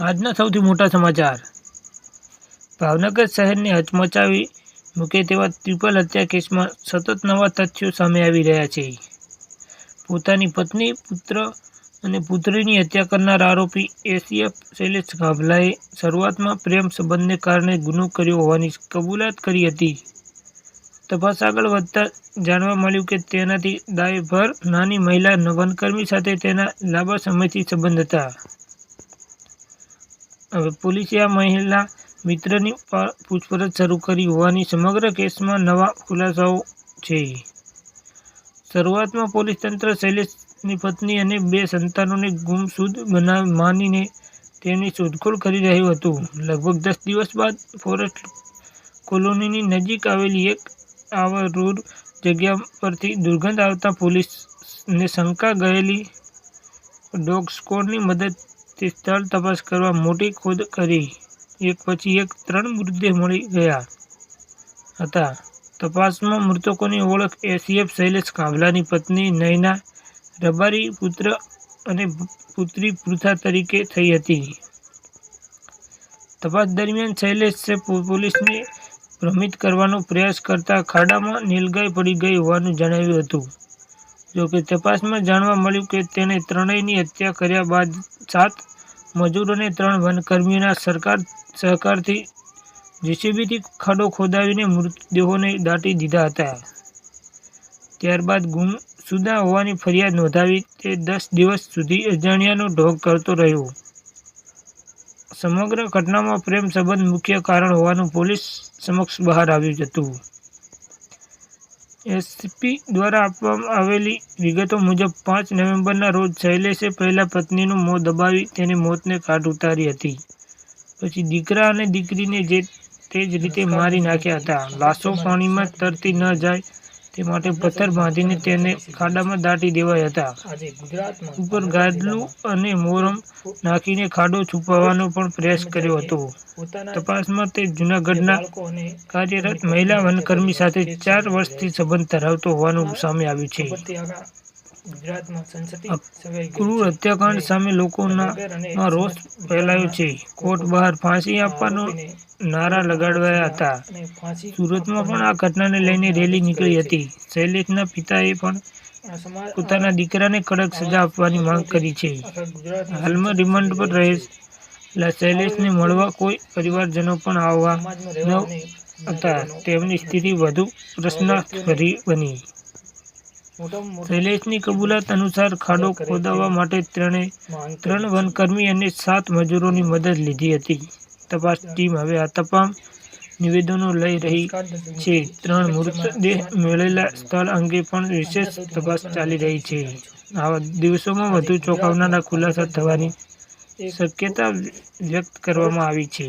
આજના સૌથી મોટા સમાચાર. ભાવનગર શહેરને હચમચાવી મૂકે તેવા ટ્રિપલ હત્યા કેસમાં સતત નવા તથ્યો સામે આવી રહ્યા છે. પોતાની પત્ની, પુત્ર અને પુત્રીની હત્યા કરનાર આરોપી એસીએફ શૈલેષ ગાભલાએ શરૂઆતમાં પ્રેમ સંબંધને કારણે ગુનો કર્યો હોવાની કબૂલાત કરી હતી. તપાસ આગળ વધતા જાણવા મળ્યું કે તેનાથી દાયભર નાની મહિલા વનકર્મી સાથે તેના લાંબા સમયથી સંબંધ હતા. હવે પોલીસે આ મહિલા મિત્રની પૂછપરછ શરૂ કરી હોવાની સમગ્ર કેસમાં નવા ખુલાસાઓ છે. શરૂઆતમાં પોલીસ તંત્ર શૈલેષની પત્ની અને બે સંતાનોને ગુમસુદ માનીને તેમની શોધખોળ કરી રહ્યું હતું. લગભગ દસ દિવસ બાદ ફોરેસ્ટ કોલોનીની નજીક આવેલી એક આવરૂર જગ્યા પરથી દુર્ગંધ આવતા પોલીસને શંકા ગયેલી ડોગ સ્ક્વોડની મદદથી સ્થળ તપાસ કરવા મોટી ખોદ કરી. એક પછી એક ત્રણ મૃતદેહ મળી ગયા હતા. તપાસમાં મૃતકોની ઓળખ એસીએફ શૈલેષ કાંભલાની પત્ની નયના રબારી પુત્ર અને પુત્રી પૃથા તરીકે થઈ હતી. તપાસ દરમિયાન શૈલેષે પોલીસને ભ્રમિત કરવાનો પ્રયાસ કરતા ખાડામાં નીલગાય પડી ગઈ હોવાનું જણાવ્યું હતું. જોકે તપાસમાં જાણવા મળ્યું કે તેણે ત્રણેયની હત્યા કર્યા બાદ સાત મજૂર અને ત્રણ વનકર્મીઓના સહકારથી જેસીબીથી ખાડો ખોદાવીને મૃતદેહોને દાટી દીધા હતા. ત્યારબાદ ગુમસુદા હોવાની ફરિયાદ નોંધાવી તે દસ દિવસ સુધી અજાણ્યાનો ઢોગ કરતો રહ્યો. સમગ્ર ઘટનામાં પ્રેમ સંબંધ મુખ્ય કારણ હોવાનું પોલીસ સમક્ષ બહાર આવ્યું હતું. એસપી દ્વારા આપવામાં આવેલી વિગતો મુજબ પાંચ નવેમ્બરના રોજ શૈલેષે પહેલા પત્નીનું મોં દબાવી તેને મોતને કાઢ ઉતારી હતી. પછી દીકરા અને દીકરીને જે તે જ રીતે મારી નાખ્યા હતા. લાશો પાણીમાં તરતી ન જાય તે માટે પથ્થર બાંધીને તેને ખાડામાં દાટી દેવાયા હતા. ઉપર ગાદલું અને મોરમ નાખીને ખાડો છુપાવવાનો પણ પ્રયાસ કર્યો હતો. તપાસમાં તે જૂનાગઢના કાર્યરત મહિલા વનકર્મી સાથે ચાર વર્ષથી સંબંધ ધરાવતો હોવાનું સામે આવ્યું છે. ક્રૂર હત્યાકાંડ સામે લોકોના રોષ ફેલાયો છે. કોર્ટ બહાર ફાંસી આપવાનો નારા લગાડવાયા હતા. સુરતમાં પણ આ ઘટનાને લઈને રેલી નીકળી હતી. શૈલેષના પિતાએ પણ પોતાના દીકરાને કડક સજા આપવાની માંગ કરી છે. હાલમાં રિમાન્ડ પર રહેલા શૈલેષને મળવા કોઈ પરિવારજનો પણ આવવા ન હતા. તેમની સ્થિતિ વધુ પ્રશ્નાર્થભરી બની. શૈલેષની કબૂલાત અનુસાર ખાડો ખોદાવવા માટે ત્રણે ત્રણ વનકર્મી અને સાત મજૂરોની મદદ લીધી હતી. તપાસ ટીમ હવે આ તમામ નિવેદનો લઈ રહી છે. ત્રણ મૃતદેહ મળેલા સ્થળ અંગે પણ વિશેષ તપાસ ચાલી રહી છે. આવા દિવસોમાં વધુ ચોંકાવનારા ખુલાસા થવાની શક્યતા વ્યક્ત કરવામાં આવી છે.